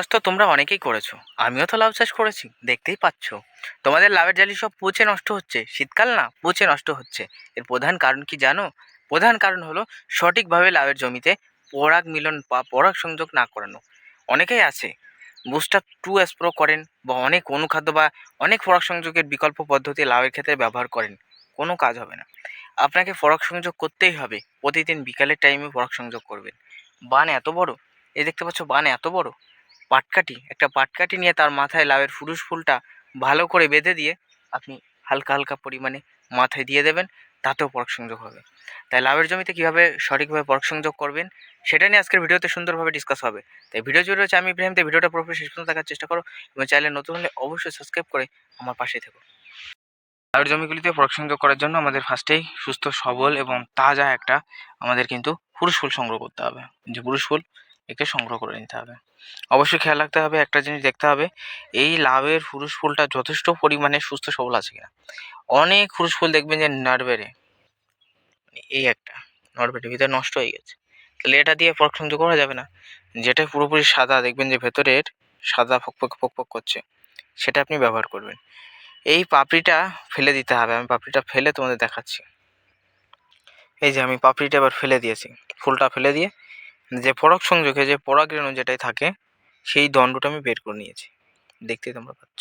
চাষ তো তোমরা অনেকেই করেছ। আমিও তো লাউ চাষ করেছি, দেখতেই পাচ্ছ। তোমাদের লাউয়ের জালি সব পচে নষ্ট হচ্ছে। শীতকাল না, পচে নষ্ট হচ্ছে। এর প্রধান কারণ কি জানো? প্রধান কারণ হলো সঠিকভাবে লাউয়ের জমিতে পরাগ মিলন বা পরাগ সংযোগ না করানো। অনেকেই আছে বুস্টার টু স্প্রো করেন বা অনেক অনুখাদ্য বা অনেক পরাগ সংযোগের বিকল্প পদ্ধতি লাউয়ের ক্ষেত্রে ব্যবহার করেন, কোনো কাজ হবে না। আপনাকে পরাগ সংযোগ করতেই হবে, প্রতিদিন বিকালের টাইমে পরাগ সংযোগ করবেন। বান এত বড়? এই দেখতে পাচ্ছ বান এত বড়? পাটকাঠি একটা পাটকাঠি নিয়ে তার মাথায় লাউয়ের ফুরুষ ফুলটা ভালো করে বেঁধে দিয়ে আপনি হালকা হালকা পরিমাণে মাথায় দিয়ে দেবেন, তাতেও পরাগ সংযোগ হবে। তাই লাউয়ের জমিতে কীভাবে সঠিকভাবে পরাগ সংযোগ করবেন, সেটা নিয়ে আজকের ভিডিওতে সুন্দরভাবে ডিসকাস হবে। তাই ভিডিও জুড়ে রয়েছে আমি ইব্রাহিম, তাই ভিডিওটা পুরোপুরি শেষ পর্যন্ত দেখার চেষ্টা করো এবং চাইলে নতুন হলে অবশ্যই সাবস্ক্রাইব করে আমার পাশে থেকো। লাউয়ের জমিগুলিতে পরাগ সংযোগ করার জন্য আমাদের ফার্স্টেই সুস্থ, সবল এবং তাজা একটা আমাদের কিন্তু পুরুষ ফুল সংগ্রহ করতে হবে। যে পুরুষ ফুল একে সংগ্রহ করে নিতে হবে। অবশ্যই খেয়াল রাখতে হবে, একটা জিনিস দেখতে হবে, এই লাভের পুরুষ ফুলটা যথেষ্ট পরিমাণে সুস্থ সবল আছে কিনা। অনেক পুরুষ ফুল দেখবেন যে নাড়বেড়ে এই একটা, নড়বেড়ে, ভিতরে নষ্ট হয়ে গেছে। তাহলে এটা দিয়ে সংযোগ করা যাবে না। যেটা পুরোপুরি সাদা, দেখবেন যে ভেতরের সাদা ফকফক ফকফক করছে, সেটা আপনি ব্যবহার করবেন। এই পাপড়িটা ফেলে দিতে হবে, আমি পাপড়িটা ফেলে তোমাদের দেখাচ্ছি। এই যে আমি পাপড়িটা এবার ফেলে দিয়েছি, ফুলটা ফেলে দিয়ে যে পরাগ সংযোগে যে পরাগরেণু যেটাই থাকে, সেই দণ্ডটা আমি বের করে নিয়েছি। দেখতেই তোমরা পাচ্ছ।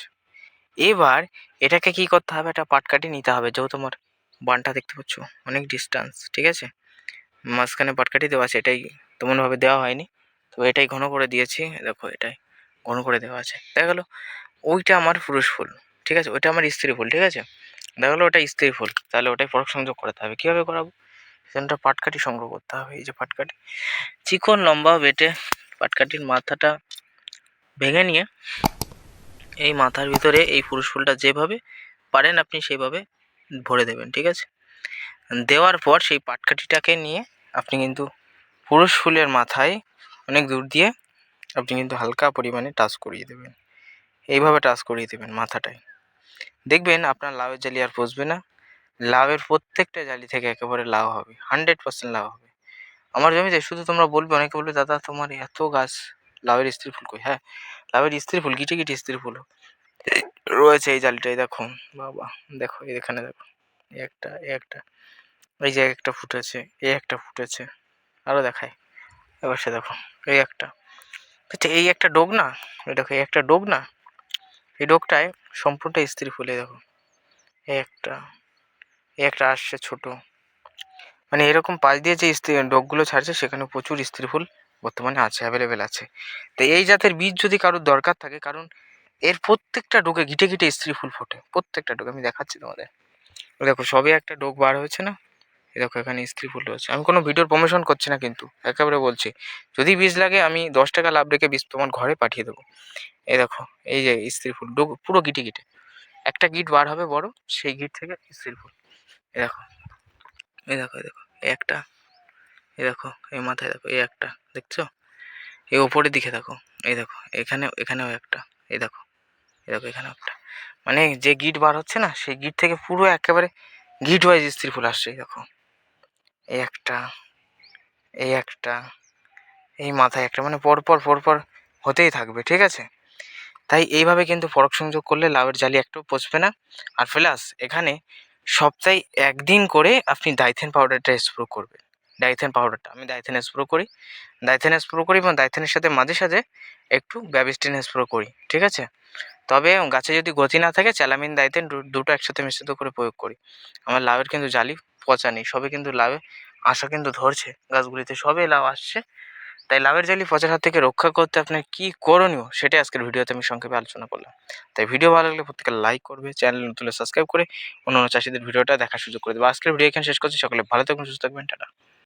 এবার এটাকে কি করতে হবে? একটা পাটকাঠি নিতে হবে যেহেতু তোমার বানটা দেখতে পাচ্ছ অনেক ডিস্টেন্স ঠিক আছে? মাঝখানে পাটকাঠি দেওয়া আছে, এটাই তেমনভাবে দেওয়া হয়নি। তো এটাই ঘন করে দিয়েছি দেখো এটাই ঘন করে দেওয়া আছে। দেখা গেলো ওইটা আমার পুরুষ ফুল, ঠিক আছে? ওইটা আমার স্ত্রী ফুল, ঠিক আছে? দেখা গেলো ওটা স্ত্রী ফুল, তাহলে ওটাই পরাগ সংযোগ করাতে হবে। কীভাবে করাবো? সেখানটা পাটকাঠি সংগ্রহ করতে হবে, এই যে পাটকাঠি। চিকন লম্বা বেটে পাটকাঠির মাথাটা ভেঙে নিয়ে এই মাথার ভিতরে এই পুরুষ ফুলটা যেভাবে পারেন আপনি সেইভাবে ভরে দেবেন, ঠিক আছে? দেওয়ার পর সেই পাটকাঠিটাকে নিয়ে আপনি কিন্তু পুরুষ ফুলের মাথায় অনেক দূর দিয়ে আপনি কিন্তু হালকা পরিমাণে টাচ করিয়ে দেবেন। এইভাবে টাচ করিয়ে দেবেন মাথাটায়। দেখবেন আপনার লাউয়ের জালি আর পচবে না। লাউয়ের প্রত্যেকটা জালি থেকে একেবারে লাউ হবে হান্ড্রেড পার্সেন্ট লাউ হবে। আমার জমিতে শুধু তোমরা বলবে, অনেকে বলবে, দাদা, তোমার এত গাছ, লাউয়ের স্ত্রী ফুল কই? হ্যাঁ লাউয়ের স্ত্রী ফুল গিটে গিটে স্ত্রী ফুল। রয়েছে এই জালিটাই, দেখো, বাবা, দেখো এখানে দেখো একটা একটা, এই যে একটা ফুটেছে, এই একটা ফুটেছে আরও দেখায় এবার সে দেখো, এই একটা আচ্ছা এই একটা ডোগ না, এই দেখো, এই একটা ডোগ না, এই ডোগটায় সম্পূর্ণ স্ত্রী ফুলে দেখো, এই একটা একটা আসছে ছোট। মানে এরকম পাশ দিয়ে যে স্ত্রী ডোগগুলো ছাড়ছে, সেখানে প্রচুর স্ত্রী ফুল বর্তমানে আছে অ্যাভেলেবেল আছে। তো এই জাতের বীজ যদি কারোর দরকার থাকে, কারণ এর প্রত্যেকটা ডোকে গিটে গিটে স্ত্রী ফুল ফোটে, প্রত্যেকটা ডোকে। আমি দেখাচ্ছি তোমাদের। দেখো, সবে একটা ডোক বার হয়েছে না? দেখো, এখানে স্ত্রী ফুল রয়েছে। আমি কোনো ভিডিওর প্রমোশন করছি না কিন্তু, একেবারে বলছি। যদি বীজ লাগে, আমি দশ টাকা লাভ রেখে বীজ তোমার ঘরে পাঠিয়ে দেবো। এই দেখো, এই যে স্ত্রী ফুল, ডোক পুরো গিটে গিটে একটা গিট বার হবে বড়, সেই গিট থেকে স্ত্রী ফুল। এই দেখো। এই দেখো এই দেখো। একটা। এই দেখো, এই মাথায় দেখো, এই একটা। দেখছ? এই ওপরের দিকে দেখো। এই দেখো, এখানে, এখানেও একটা। এই দেখো এই দেখো, এখানেও একটা। মানে যে গিট বার হচ্ছে না, সেই গিট থেকে পুরো একেবারে গিট ওয়াইজ স্ত্রী ফুল আসছে, এই দেখো। এই একটা এই একটা, এই মাথায় একটা। মানে পরপর পরপর হতেই থাকবে, ঠিক আছে? তাই এইভাবে কিন্তু পরক সংযোগ করলে লাউয়ের জালি একটু পচবে না। আর প্লাস এখানে সপ্তাহে একদিন করে আপনি ডাইথেন পাউডারটা স্প্রো করবেন। ডাইথেন পাউডারটা, আমি ডাইথেন স্প্রো করি। ডাইথেন স্প্রো করি এবং ডাইথেনের সাথে মাঝে সাঝে একটু ব্যাবিস্টিন স্প্রো করি, ঠিক আছে? তবে গাছে যদি গতি না থাকে, চ্যালামিন, ডাইথেন দুটো একসাথে মিশ্রিত করে প্রয়োগ করি। আমার লাউয়ের কিন্তু জালি পচা নেই, সবে কিন্তু লাউয়ে আশা কিন্তু ধরছে গাছগুলিতে, সবে লাউ আসছে। তাই লাভের জালি পচার হাত থেকে রক্ষা করতে আপনার কী করণীয়, সেটাই আজকের ভিডিওতে আমি সংক্ষেপে আলোচনা করলাম। তাই ভিডিও ভালো লাগলে প্রত্যেকে লাইক করবে চ্যানেল নতুন সাবস্ক্রাইব করে অন্য চাষিদের ভিডিওটা দেখার সুযোগ করে দেবে। আজকের ভিডিও এখানে শেষ করছি। সকলে ভালো থাকবেন, সুস্থ থাকবেন, টাটা।